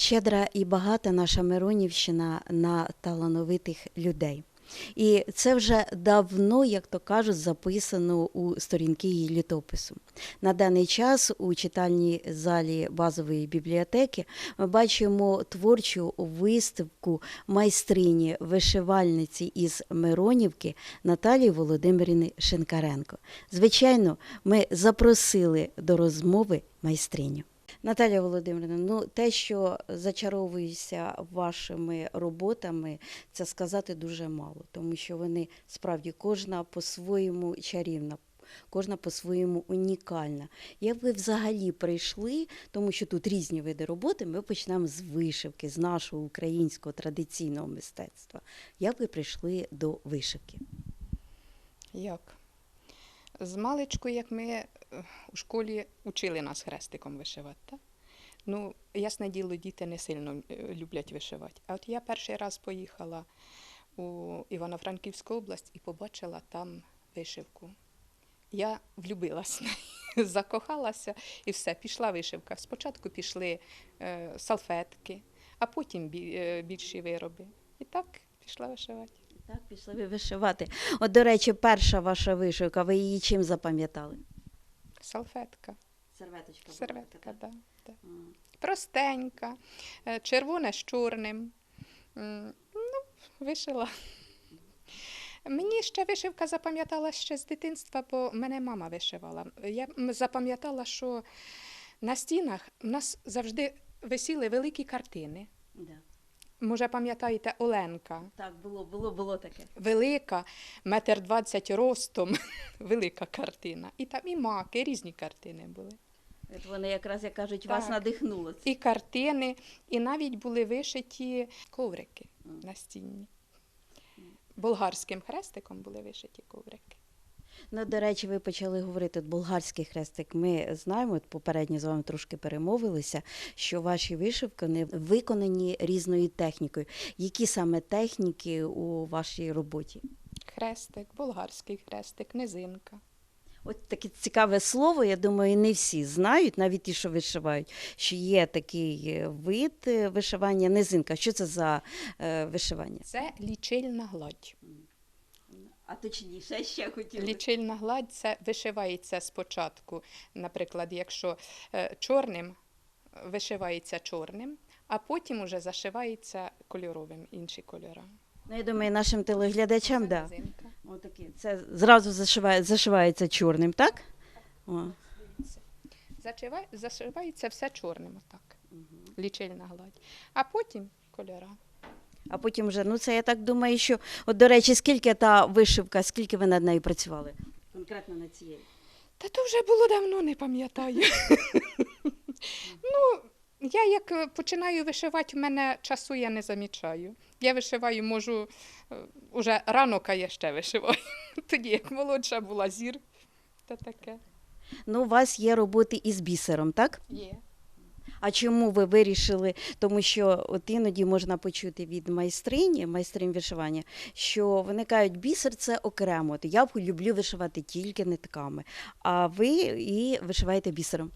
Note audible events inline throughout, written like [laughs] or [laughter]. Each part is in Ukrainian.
Щедра і багата наша Миронівщина на талановитих людей. І це вже давно, як то кажуть, записано у сторінки її літопису. На даний час у читальній залі базової бібліотеки ми бачимо творчу виставку майстрині вишивальниці із Миронівки Наталії Володимирівни Шинкаренко. Звичайно, ми запросили до розмови майстриню. Наталя Володимирівна, ну те, що зачаровуюся вашими роботами, це сказати дуже мало, тому що вони справді кожна по-своєму чарівна. Кожна по-своєму унікальна. Як ви взагалі прийшли, тому що тут різні види роботи, ми почнемо з вишивки, з нашого українського традиційного мистецтва. Як ви прийшли до вишивки? Як? З маличку, як ми е, у школі учили нас хрестиком вишивати. Так? Ну, ясне діло, діти не сильно е, люблять вишивати. А от я перший раз поїхала у Івано-Франківську область і побачила там вишивку. Я влюбилась, в неї, [laughs] закохалася і все, пішла вишивка. Спочатку пішли е, салфетки, а потім бі- більші вироби. І так пішла вишивати. Так, пішли ви вишивати. От, до речі, перша ваша вишивка, ви її чим запам'ятали? Салфетка. Серветочка. Серветка, да, да. Простенька, е, червоне з чорним. Ну, вишила. Мені ще вишивка запам'ятала ще з дитинства, бо мене мама вишивала. Я запам'ятала, що на стінах у нас завжди висіли великі картини. Да. Може, пам'ятаєте, Оленка. Так, було, було, було таке. Велика, метр двадцять ростом, [laughs] велика картина. І там і маки, різні картини були. От вони якраз, як кажуть, вас Так. надихнуло. і картини, і навіть були вишиті коврики Мгм. на стіні. Болгарським хрестиком були вишиті коврики. Ну, до речі, ви почали говорити болгарський хрестик. Ми знаємо, попередньо з вами трошки перемовилися, що ваші вишивки вони виконані різною технікою. Які саме техніки у вашій роботі? Хрестик, болгарський хрестик, низинка. От таке цікаве слово, я думаю, не всі знають, навіть ті, що вишивають, що є такий е, вид е, вишивання низинка. Що це за е, вишивання? Це лічильна гладь. А точніше, ще хотіли. Лічильна гладь це вишивається спочатку. Наприклад, якщо е, чорним вишивається чорним, а потім уже зашивається кольоровим інші кольори. Ну, я думаю, нашим телеглядачам, Це да. Отакі. Це зразу зашиває, зашивається чорним, так? О. Зашивається все чорним, отак. Лічильна гладь. А потім кольора. А потім вже, ну це я так думаю, що, от до речі, скільки та вишивка, скільки ви над нею працювали? Конкретно над цією. Та то вже було давно, не пам'ятаю. [laughs] ну, я як е, починаю вишивати, в мене часу я не замічаю. Я вишиваю, можу е, уже ранок, а я ще вишиваю. [laughs] Тоді як молодша була зір. Та таке. Ну, у вас є роботи із бісером, так? Є. А чому ви вирішили? Тому що от іноді можна почути від майстрині, майстринь вишивання, що вони кажуть, бісер це окремо. От я люблю вишивати тільки нитками. А ви і вишиваєте бісером.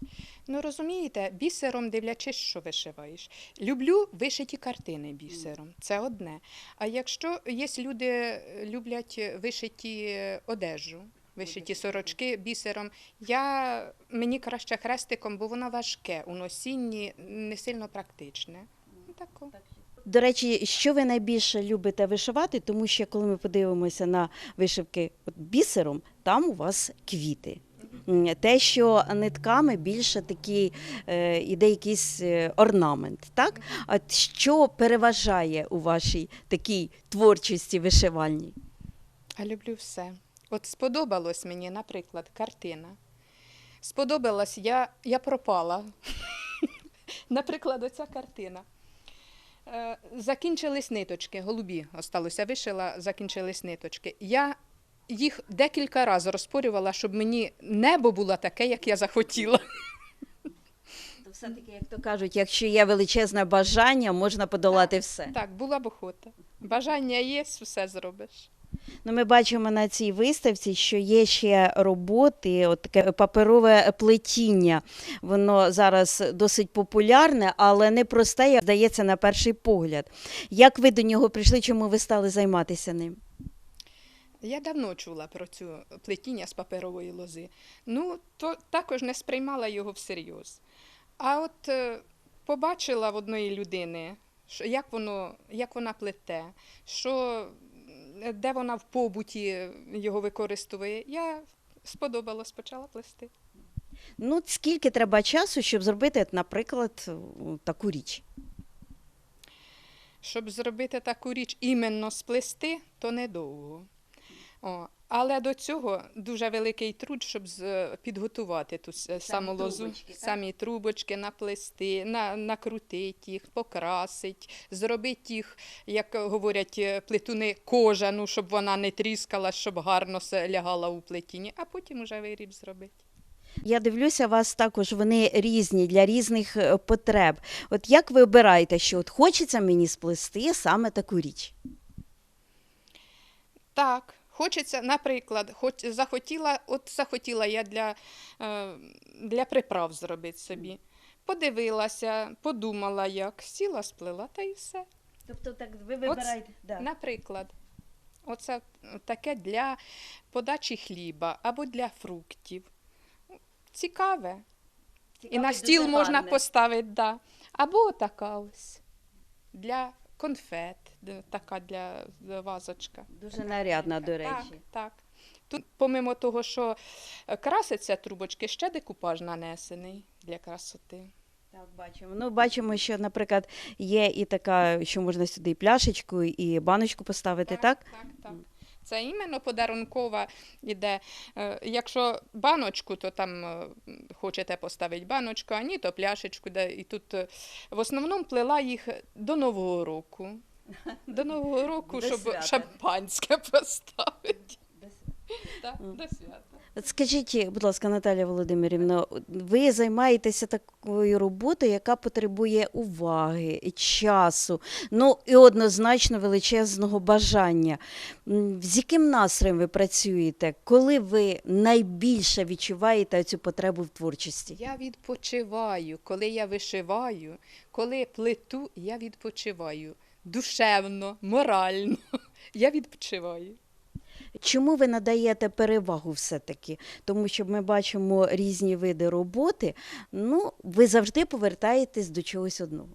Ну розумієте, бісером дивлячись, що вишиваєш. Люблю вишиті картини бісером. Це одне. А якщо є люди, е, люблять вишиті е, одежу, вишиті сорочки бісером, я мені краще хрестиком, бо воно важке у носінні, не сильно практичне. Ну, тако. До речі, що ви найбільше любите вишивати, тому що коли ми подивимося на вишивки бісером, там у вас квіти. Те, що нитками більше такий е, іде якийсь е, орнамент, так? А що переважає у вашій такій творчості вишивальній? А люблю все. От сподобалось мені, наприклад, картина. Сподобалась, я, я пропала. [laughs] наприклад, оця картина. Е, Закінчились ниточки, голубі осталося, вишила, закінчились ниточки. Я їх декілька разів розпорювала, щоб мені небо було таке, як я захотіла. То все-таки, як то кажуть, якщо є величезне бажання, можна подолати все. Так, була б охота. Бажання є, все зробиш. Ну, ми бачимо на цій виставці, що є ще роботи, от таке паперове плетіння. Воно зараз досить популярне, але не просте, як здається, на перший погляд. Як ви до нього прийшли, чому ви стали займатися ним? Я давно чула про цю плетіння з паперової лози. Ну, то також не сприймала його всерйоз. А от е, побачила в одної людини, як, воно, як вона плете, що, де вона в побуті його використовує, я сподобалось, почала плести. Ну, скільки треба часу, щоб зробити, наприклад, таку річ? Щоб зробити таку річ іменно сплести, то недовго. О, але до цього дуже великий труд, щоб з- підготувати ту саму лозу, трубочки, так? самі трубочки наплести, на, накрутити їх, покрасити, зробити їх, як говорять е, плетуни, кожану, щоб вона не тріскала, щоб гарно лягала у плетінні, а потім уже виріб зробити. Я дивлюся, вас також вони різні для різних е, потреб. От як ви обираєте, що от хочеться мені сплести саме таку річ? Так, хочеться, наприклад, хоч захотіла, от захотіла я для, е, для приправ зробити собі. Подивилася, подумала, як сіла, сплела та і все. Тобто так ви вибираєте, Наприклад, оце таке для подачі хліба або для фруктів. Цікаве. І на стіл можна поставити, да. або така ось для конфет, така для вазочка. Дуже нарядна, до речі. Так, так. Тут, помимо того, що е, краситься трубочки, ще декупаж нанесений для красоти. Так, бачимо. Ну, бачимо, що, наприклад, є і така, що можна сюди і пляшечку, і баночку поставити, так? Так, так. Це іменно подарункова іде. Е, Якщо баночку, то там е, хочете поставити баночку, а ні, то пляшечку. Де, і тут е, в основному плела їх до Нового року. До Нового року, До щоб свята. шампанське [laughs] поставити. Так, до свята. Скажіть, будь ласка, Наталя Володимирівна, ви займаєтеся такою роботою, яка потребує уваги, часу, ну і однозначно величезного бажання. З яким настроєм ви працюєте? Коли ви найбільше відчуваєте цю потребу в творчості? Я відпочиваю. Коли я вишиваю, коли плету, я відпочиваю. Душевно, морально. [laughs] Я відпочиваю. Чому ви надаєте перевагу все-таки? Тому що ми бачимо різні види роботи, ну, ви завжди повертаєтесь до чогось одного.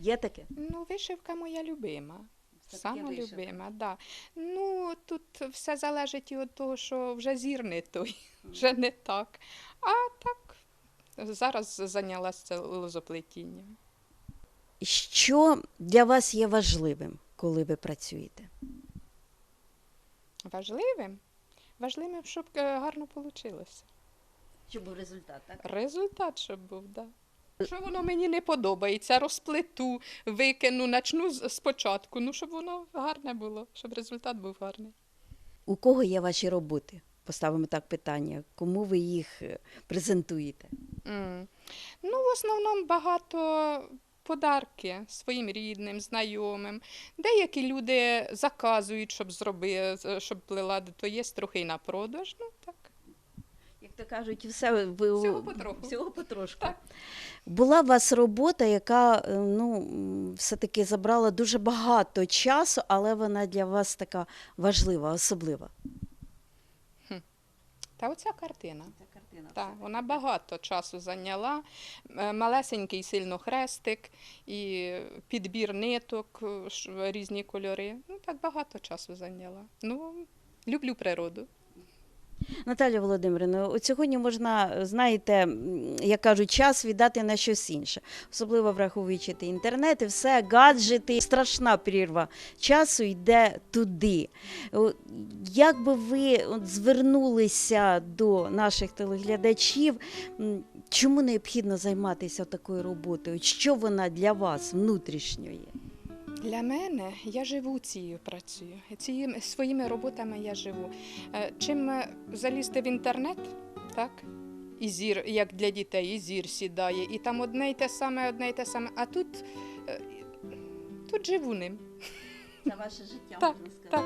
Є таке? Ну, вишивка моя любима. Сама любима, да. Ну, тут все залежить і від того, що вже зір не той, вже не так. А так, зараз зайнялася лозоплетінням. Що для вас є важливим, коли ви працюєте? Важливим? Важливим, щоб е, гарно вийшло. Щоб був результат, так? Результат, щоб був, так. Да. Що воно мені не подобається, розплету, викину, начну спочатку, ну, щоб воно гарне було, щоб результат був гарний. У кого є ваші роботи? Поставимо так питання. Кому ви їх е, презентуєте? М. Ну, в основному багато подарки своїм рідним, знайомим. Деякі люди заказують, щоб зробили, щоб плела, то є трохи й на продаж. Ну так. Як то кажуть, все ви Всього потроху. Всього потрошку. Так. Була у вас робота, яка е, ну, все-таки забрала дуже багато часу, але вона для вас така важлива, особлива. Та оця картина. Ця картина. Так, вона багато часу зайняла. Е, Малесенький сильно хрестик і підбір ниток, е, різні кольори. Ну, так багато часу зайняла. Ну, люблю природу. Наталя Володимирівна, от сьогодні можна, знаєте, м, як кажуть, час віддати на щось інше, особливо враховуючи те інтернет і все, гаджети. Страшна прірва часу йде туди. Як би ви от, звернулися до наших телеглядачів, чому необхідно займатися такою роботою? Що вона для вас внутрішньої? Для мене я живу цією працею. Цією своїми роботами я живу. Е, Чим е, залізти в інтернет, так? І зір, як для дітей, і зір сідає, і там одне й те саме, одне й те саме. А тут, е, тут живу ним. Це ваше життя, Так, сказати. так.